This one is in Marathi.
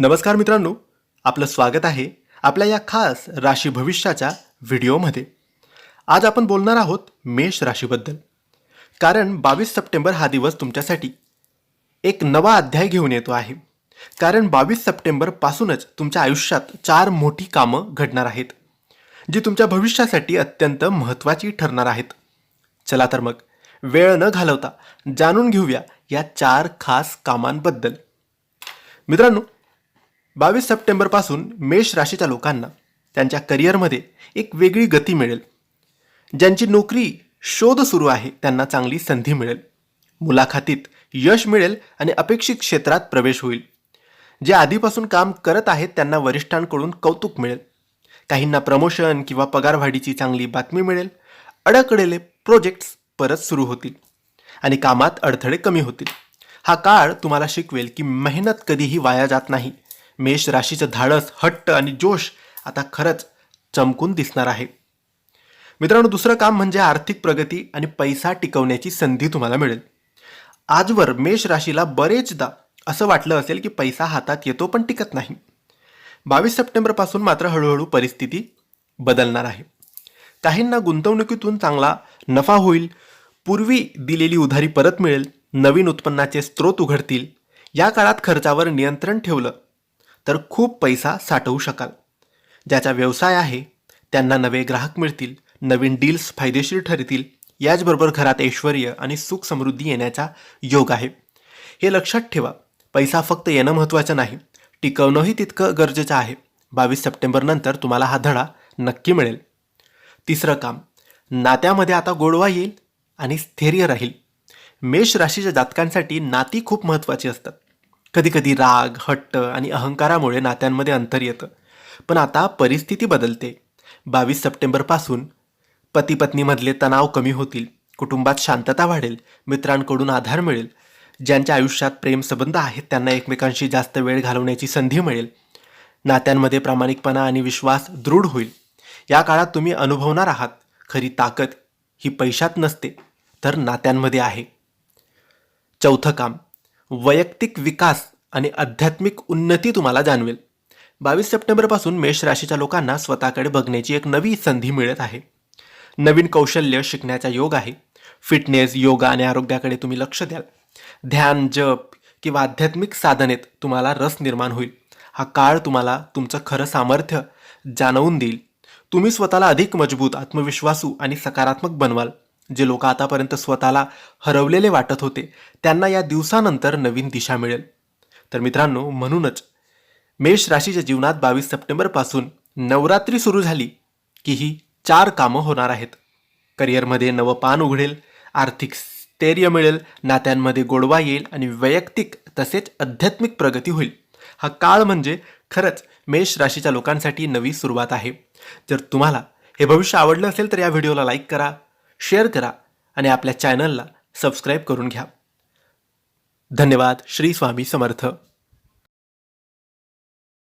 नमस्कार मित्रांनो आपलं स्वागत आहे आपल्या या खास राशी भविष्याच्या व्हिडिओमध्ये. आज आपण बोलणार आहोत मेष राशीबद्दल. कारण बावीस सप्टेंबर हा दिवस तुमच्यासाठी एक नवा अध्याय घेऊन येतो आहे. कारण बावीस सप्टेंबरपासूनच तुमच्या आयुष्यात चार मोठी कामं घडणार आहेत जी तुमच्या भविष्यासाठी अत्यंत महत्त्वाची ठरणार आहेत. चला तर मग वेळ न घालवता जाणून घेऊया या चार खास कामांबद्दल. मित्रांनो बावीस सप्टेंबरपासून मेष राशीच्या लोकांना त्यांच्या करिअरमध्ये एक वेगळी गती मिळेल. ज्यांची नोकरी शोध सुरू आहे त्यांना चांगली संधी मिळेल. मुलाखतीत यश मिळेल आणि अपेक्षित क्षेत्रात प्रवेश होईल. जे आधीपासून काम करत आहेत त्यांना वरिष्ठांकडून कौतुक मिळेल. काहींना प्रमोशन किंवा पगारवाढीची चांगली बातमी मिळेल. अडकलेले प्रोजेक्ट्स परत सुरू होतील आणि कामात अडथळे कमी होतील. हा काळ तुम्हाला शिकवेल की मेहनत कधीही वाया जात नाही. मेष राशीचं धाडस हट्ट आणि जोश आता खरंच चमकून दिसणार आहे. मित्रांनो दुसरं काम म्हणजे आर्थिक प्रगती आणि पैसा टिकवण्याची संधी तुम्हाला मिळेल. आजवर मेष राशीला बरेचदा असं वाटलं असेल की पैसा हातात येतो पण टिकत नाही. बावीस सप्टेंबरपासून मात्र हळूहळू परिस्थिती बदलणार आहे. काहींना गुंतवणुकीतून चांगला नफा होईल पूर्वी दिलेली उधारी परत मिळेल नवीन उत्पन्नाचे स्रोत उघडतील या काळात खर्चावर नियंत्रण ठेवलं तर खूप पैसा साठवू शकाल. ज्याचा व्यवसाय आहे त्यांना नवे ग्राहक मिळतील नवीन डील्स फायदेशीर ठरतील याचबरोबर घरात ऐश्वर आणि सुख समृद्धी येण्याचा योग आहे. हे लक्षात ठेवा पैसा फक्त येणं महत्त्वाचं नाही. टिकवणंही तितकं गरजेचं आहे. बावीस सप्टेंबरनंतर तुम्हाला हा धडा नक्की मिळेल. तिसरं काम नात्यामध्ये आता गोडवा येईल आणि स्थैर्य राहील. मेष राशीच्या जातकांसाठी नाती खूप महत्त्वाची असतात. कधीकधी राग हट्ट आणि अहंकारामुळे नात्यांमध्ये अंतर येतं. पण आता परिस्थिती बदलते. बावीस सप्टेंबरपासून पती पत्नीमधले तणाव कमी होतील कुटुंबात शांतता वाढेल मित्रांकडून आधार मिळेल. ज्यांच्या आयुष्यात प्रेमसंबंध आहेत त्यांना एकमेकांशी जास्त वेळ घालवण्याची संधी मिळेल. नात्यांमध्ये प्रामाणिकपणा आणि विश्वास दृढ होईल. या काळात तुम्ही अनुभवणार आहात खरी ताकद ही पैशात नसते तर नात्यांमध्ये आहे. चौथं काम. वैयक्तिक विकास आणि आध्यात्मिक उन्नती तुम्हाला जाणवेल. बावीस सप्टेंबरपासून मेष राशीच्या लोकांना स्वतःकडे बघण्याची एक नवी संधी मिळत आहे. नवीन कौशल्य शिकण्याचा योग आहे. फिटनेस योगा आणि आरोग्याकडे तुम्ही लक्ष द्याल. ध्यान जप किंवा आध्यात्मिक साधनेत तुम्हाला रस निर्माण होईल. हा काळ तुम्हाला तुमचं खरं सामर्थ्य जाणवून देईल. तुम्ही स्वतःला अधिक मजबूत आत्मविश्वासू आणि सकारात्मक बनवाल. जे लोक आतापर्यंत स्वतःला हरवलेले वाटत होते त्यांना या दिवसानंतर नवीन दिशा मिळेल. तर मित्रांनो म्हणूनच मेष राशीच्या जीवनात बावीस सप्टेंबरपासून नवरात्री सुरू झाली की ही चार कामं होणार आहेत. करिअरमध्ये नवं पान उघडेल आर्थिक स्थैर्य मिळेल नात्यांमध्ये गोडवा येईल आणि वैयक्तिक तसेच आध्यात्मिक प्रगती होईल. हा काळ म्हणजे खरंच मेष राशीच्या लोकांसाठी नवी सुरुवात आहे. जर तुम्हाला हे भविष्य आवडलं असेल तर या व्हिडिओला लाईक करा शेअर करा आणि आपल्या चॅनलला सबस्क्राईब करून घ्या. धन्यवाद. श्री स्वामी समर्थ.